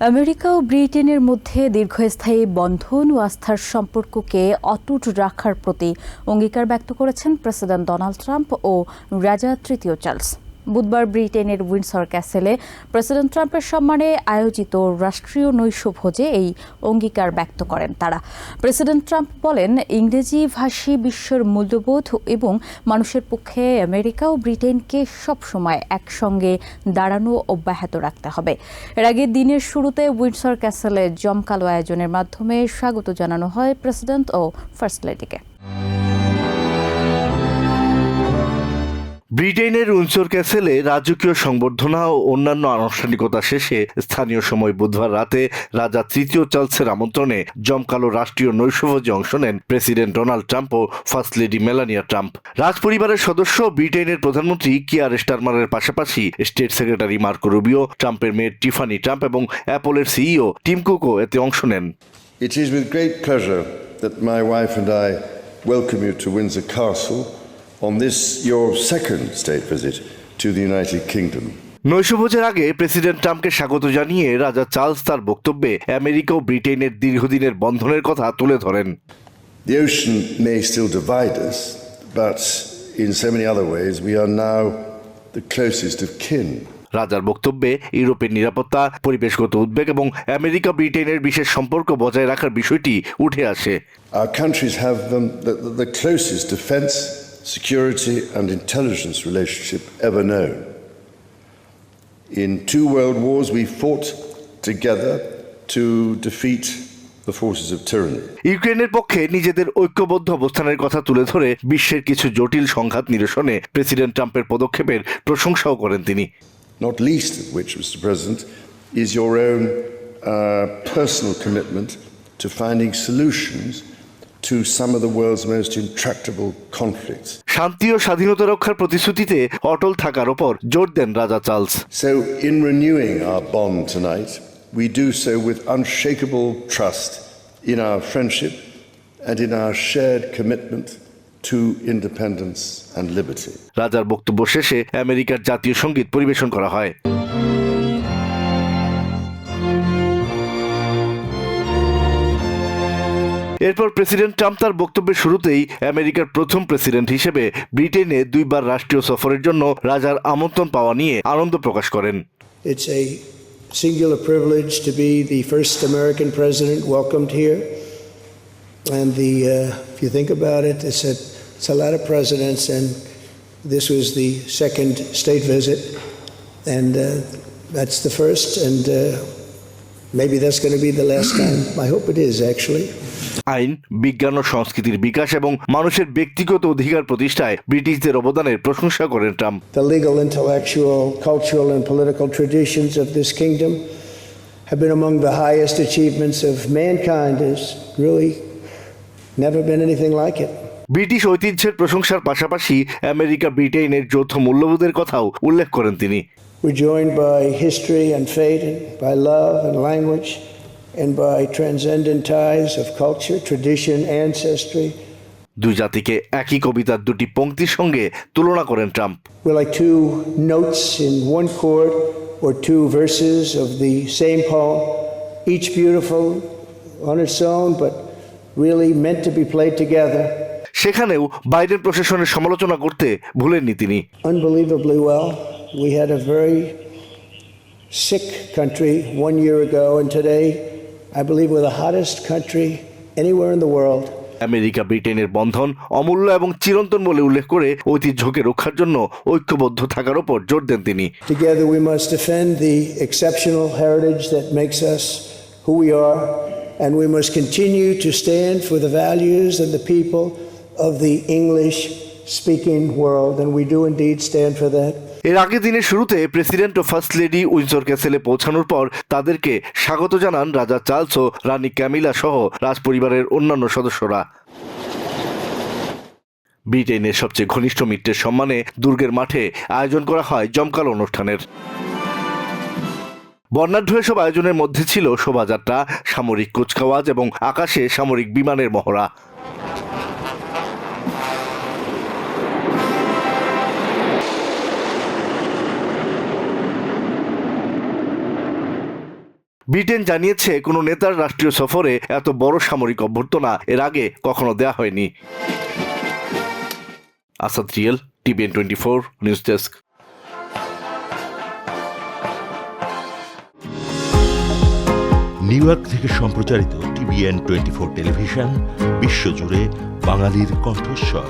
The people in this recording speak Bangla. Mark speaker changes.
Speaker 1: আমেরিকা ও ব্রিটেনের মধ্যে দীর্ঘস্থায়ী বন্ধন ও আস্থার সম্পর্ককে অটুট রাখার প্রতি অঙ্গীকার ব্যক্ত করেছেন প্রেসিডেন্ট ডোনাল্ড ট্রাম্প ও রাজা তৃতীয় চার্লস। বুধবার ব্রিটেনের উইন্ডসর ক্যাসেলে প্রেসিডেন্ট ট্রাম্পের সম্মানে আয়োজিত রাষ্ট্রীয় নৈশভোজে এই অঙ্গীকার ব্যক্ত করেন তারা। প্রেসিডেন্ট ট্রাম্প বলেন, ইংরেজি ভাষী বিশ্বের মূল্যবোধ এবং মানুষের পক্ষে আমেরিকা ও ব্রিটেনকে সবসময় একসঙ্গে দাঁড়ানো অব্যাহত রাখতে হবে। এর আগে দিনের শুরুতে উইন্ডসর ক্যাসেলে জমকালো আয়োজনের মাধ্যমে স্বাগত জানানো হয় প্রেসিডেন্ট ও ফার্স্ট লেডিকে।
Speaker 2: ব্রিটেনের উইন্সর ক্যাসেলে রাজকীয় সংবর্ধনা ও অন্যান্য আনুষ্ঠানিকতা শেষে স্থানীয় সময় বুধবার রাতে রাজা তৃতীয় চার্লসের আমন্ত্রণে জমকালো রাষ্ট্রীয় নৈশভোজে অংশ নেন প্রেসিডেন্ট ডোনাল্ড ট্রাম্প ও ফার্স্ট লেডি মেলানিয়া ট্রাম্প। রাজপরিবারের সদস্য ব্রিটেনের প্রধানমন্ত্রী কিয়ার স্টারমারের পাশাপাশি স্টেট সেক্রেটারি মার্কো রুবিও, ট্রাম্পের মেয়ে টিফানি ট্রাম্প এবং অ্যাপলের সিইও টিম কুকও এতে অংশ নেন।
Speaker 3: It is with great pleasure that my wife and I welcome you to Windsor Castle on this, your second state visit to the United Kingdom.
Speaker 2: নৈশভোজের আগে প্রেসিডেন্ট ট্রাম্পকে স্বাগত জানিয়ে রাজা চার্লস তার বক্তব্যে আমেরিকা ও ব্রিটেনের দীর্ঘদিনের বন্ধনের কথা তুলে ধরেন
Speaker 3: The ocean may still divide us, but in so many other ways, we are now the closest of kin.
Speaker 2: রাজার বক্তব্যে ইউরোপের নিরাপত্তা পরিবেশগত উদ্বেগ এবং আমেরিকা ব্রিটেনের বিশেষ সম্পর্ক বজায় রাখার বিষয়টি উঠে আসে
Speaker 3: Our countries have um, the, the, the closest defense, security, and intelligence relationship ever known. In two world wars, we fought together to defeat the forces of tyranny.
Speaker 2: ইউক্রেনের পক্ষে নিজেদের ঐক্যবদ্ধ অবস্থানের কথা তুলে ধরে বিশ্বের কিছু জটিল সংঘাত নিরসনে প্রেসিডেন্ট ট্রাম্পের পদক্ষেপের প্রশংসাও করেন তিনি
Speaker 3: not least of which, Mr. President, is your own uh, personal commitment to finding solutions to some of the world's most intractable conflicts.
Speaker 2: শান্তি ও স্বাধীনতা রক্ষার প্রতিশ্রুতিতে অটল থাকার ওপর জোর দেন রাজা Charles
Speaker 3: So, in renewing our bond tonight, we do so with unshakable trust in our friendship and in our shared commitment to independence and liberty.
Speaker 2: রাজার বক্তব্য শেষে আমেরিকার জাতীয় সংগীত পরিবেশন করা হয় এরপর প্রেসিডেন্ট ট্রাম্প তার বক্তব্যের শুরুতেই আমেরিকার প্রথম প্রেসিডেন্ট হিসেবে ব্রিটেনে দুইবার রাষ্ট্রীয় সফরের জন্য রাজার আমন্ত্রণ পাওয়া নিয়ে আনন্দ প্রকাশ করেন
Speaker 4: It's a singular privilege to be the first American president welcomed here. And the, uh, if you think about it, it's a, it's a lot of presidents, and this was the second state visit. And uh, that's the first, and uh, maybe that's going to be the last time. I hope it is, actually.
Speaker 2: আইন বিজ্ঞান ও সংস্কৃতির বিকাশ এবং মানুষের ব্যক্তিগত অধিকার প্রতিষ্ঠায় ব্রিটিশদের অবদানের প্রশংসা করেন Trump
Speaker 4: The legal, intellectual, cultural, and political traditions of this kingdom have been among the highest achievements of mankind. There's really never been anything like it.
Speaker 2: British ঐতিহ্যের প্রশংসার পাশাপাশি আমেরিকা ব্রিটেনের যৌথ মূল্যবোধের কথাও উল্লেখ করেন তিনি
Speaker 4: We're joined by history and fate, and by love and language, and by transcendent ties of culture, tradition, ancestry.
Speaker 2: দুই জাতিকে একই কবিতার দুটি পংক্তির সঙ্গে তুলনা করেন Trump
Speaker 4: We're like two notes in one chord, or two verses of the same poem, each beautiful on its own, but really meant to be played together.
Speaker 2: সেখানেও বাইডেন প্রশাসনের সমালোচনা করতে ভুলেননি তিনি
Speaker 4: unbelievably well. We had a very sick country one year ago, and today, I believe we're the hottest country anywhere in the world.
Speaker 2: America ব্রিটেনের বন্ধন অমূল্য এবং চিরন্তন বলে উল্লেখ করে ঐতিহ্যকে রক্ষার জন্য ঐক্যবদ্ধ থাকার ওপর জোর দেন তিনি
Speaker 4: Together, we must defend the exceptional heritage that makes us who we are, and we must continue to stand for the values and the people of the English speaking world, and we do indeed stand for that.
Speaker 2: এর আগের দিনের শুরুতে প্রেসিডেন্ট ও ফার্স্ট লেডি উইন্সর ক্যাসেলে পৌঁছানোর পর তাদেরকে স্বাগত জানান রাজা চার্লস ও রানী ক্যামিলা সহ রাজপরিবারের অন্যান্য সদস্যরা। ব্রিটেনের সবচেয়ে ঘনিষ্ঠ মিত্রের সম্মানে দুর্গের মাঠে আয়োজন করা হয় জমকালো অনুষ্ঠানের। বর্ণাঢ্য এসব আয়োজনের মধ্যে ছিল শোভাযাত্রা, সামরিক কুচকাওয়াজ এবং আকাশে সামরিক বিমানের মহড়া। ব্রিটেন জানিয়েছে কোনো নেতার রাষ্ট্রীয় সফরে এত বড় সামরিক অভ্যর্থনা এর আগে কখনো দেয়া হয়নি। Asad Riyel, TVN twenty four, news desk.
Speaker 5: New York থেকে সম্প্রচারিত টিভিএন টোয়েন্টি ফোর টেলিভিশন, বিশ্বজুড়ে বাঙালির কণ্ঠস্বর।